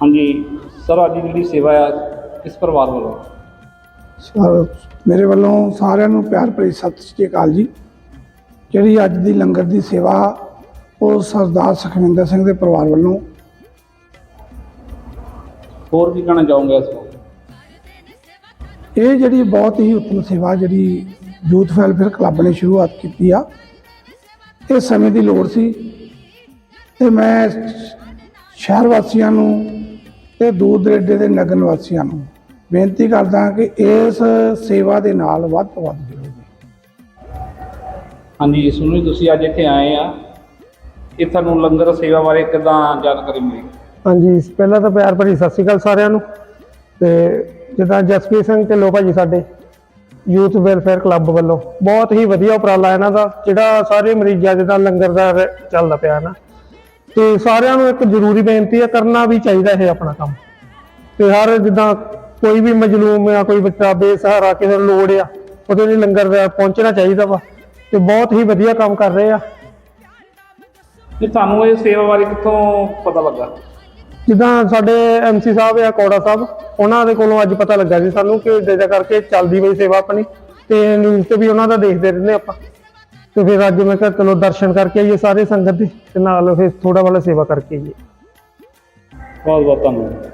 ਹਾਂਜੀ ਸਰ ਅੱਜ ਦੀ ਜਿਹੜੀ ਸੇਵਾ ਆ ਕਿਸ ਪਰਿਵਾਰ ਵੱਲੋਂ? ਸਰ ਮੇਰੇ ਵੱਲੋਂ ਸਾਰਿਆਂ ਨੂੰ ਪਿਆਰ ਭਰੀ ਸਤਿ ਸ਼੍ਰੀ ਅਕਾਲ ਜੀ। ਜਿਹੜੀ ਅੱਜ ਦੀ ਲੰਗਰ ਦੀ ਸੇਵਾ ਉਹ ਸਰਦਾਰ ਸੁਖਵਿੰਦਰ ਸਿੰਘ ਦੇ ਪਰਿਵਾਰ ਵੱਲੋਂ। ਹੋਰ ਕੀ ਕਹਿਣਾ ਚਾਹੋਗੇ ਇਸ ਇਹ ਜਿਹੜੀ ਬਹੁਤ ਹੀ ਉੱਤਮ ਸੇਵਾ ਜਿਹੜੀ ਯੂਥ ਵੈਲਫੇਅਰ ਕਲੱਬ ਨੇ ਸ਼ੁਰੂਆਤ ਕੀਤੀ ਆ। ਇਹ ਸਮੇਂ ਦੀ ਲੋੜ ਸੀ ਤੇ ਮੈਂ ਸ਼ਹਿਰ ਵਾਸੀਆਂ ਨੂੰ ਤੇ ਦੂਰ ਦਰੇਡੇ ਦੇ ਨਗਰ ਨਿਵਾਸੀਆਂ ਨੂੰ ਬੇਨਤੀ ਕਰਦਾ ਕਿ ਇਸ ਸੇਵਾ ਦੇ ਨਾਲ ਵੱਧ ਤੋਂ ਵੱਧ ਜੁੜੋ ਹਾਂਜੀ ਸੁਣੀ ਤੁਸੀਂ ਅੱਜ ਇੱਥੇ ਆਏ ਆ। ਇਹ ਤੁਹਾਨੂੰ ਲੰਗਰ ਸੇਵਾ ਬਾਰੇ ਕਿੱਦਾਂ ਜਾਣਕਾਰੀ ਮਿਲੀ? ਹਾਂਜੀ ਪਹਿਲਾਂ ਤਾਂ ਪਿਆਰ ਭਰੀ ਸਤਿ ਸ਼੍ਰੀ ਅਕਾਲ ਸਾਰਿਆਂ ਨੂੰ। ਤੇ ਜਿੱਦਾਂ ਜਸਪੀਰ ਸਿੰਘ ਢਿੱਲੋਂ ਭਾਜੀ ਸਾਡੇ ਯੂਥ ਵੈਲਫੇਅਰ ਕਲੱਬ ਵੱਲੋਂ ਬਹੁਤ ਹੀ ਵਧੀਆ ਉਪਰਾਲਾ ਇਹਨਾਂ ਦਾ ਜਿਹੜਾ ਸਾਰੇ ਮਰੀਜ਼ਾਂ ਜਿੱਦਾਂ ਲੰਗਰ ਦਾ ਚੱਲਦਾ ਪਿਆ ਨਾ। ਤੇ ਸਾਰਿਆਂ ਨੂੰ ਇੱਕ ਜ਼ਰੂਰੀ ਬੇਨਤੀ ਹੈ ਕਰਨਾ ਵੀ ਚਾਹੀਦਾ ਇਹ ਆਪਣਾ ਕੰਮ। ਤੇ ਹਰ ਜਿੱਦਾਂ ਕੋਈ ਵੀ ਮਜਲੂਮ ਆ ਕੋਈ ਬੱਚਾ ਬੇਸਹਾਰਾ ਕਿਸੇ ਨੂੰ ਲੋੜ ਆ ਉਹਦੇ ਲਈ ਲੰਗਰ ਦਾ ਪਹੁੰਚਣਾ ਚਾਹੀਦਾ ਵਾ ਤੇ ਬਹੁਤ ਹੀ ਵਧੀਆ ਕੰਮ ਕਰ ਰਹੇ ਆ। ਤੇ ਤੁਹਾਨੂੰ ਇਹ ਸੇਵਾ ਬਾਰੇ ਕਿੱਥੋਂ ਪਤਾ ਲੱਗਾ? ਜਿੱਦਾਂ ਸਾਡੇ ਐਮਸੀ ਸਾਹਿਬ ਆ ਕੋੜਾ ਸਾਹਿਬ ਉਹਨਾਂ ਦੇ ਕੋਲੋਂ ਅੱਜ ਪਤਾ ਲੱਗਾ ਸੀ ਸਾਨੂੰ ਕਿ ਜਿੱਦਾਂ ਕਰਕੇ ਚੱਲਦੀ ਪਈ ਸੇਵਾ ਆਪਣੀ ਤੇ ਨਿਊਜ਼ ਤੇ ਵੀ ਉਹਨਾਂ ਦਾ ਦੇਖਦੇ ਰਹਿੰਦੇ ਆਪਾਂ। ਤੇ ਫਿਰ ਅੱਜ ਮੈਂ ਕਿਹਾ ਚਲੋ ਦਰਸ਼ਨ ਕਰਕੇ ਆਈਏ ਸਾਰੇ ਸੰਗਤ ਦੇ, ਤੇ ਨਾਲ ਫਿਰ ਥੋੜਾ ਵਾਲਾ ਸੇਵਾ ਕਰਕੇ ਆਈਏ। ਬਹੁਤ ਬਹੁਤ ਧੰਨਵਾਦ।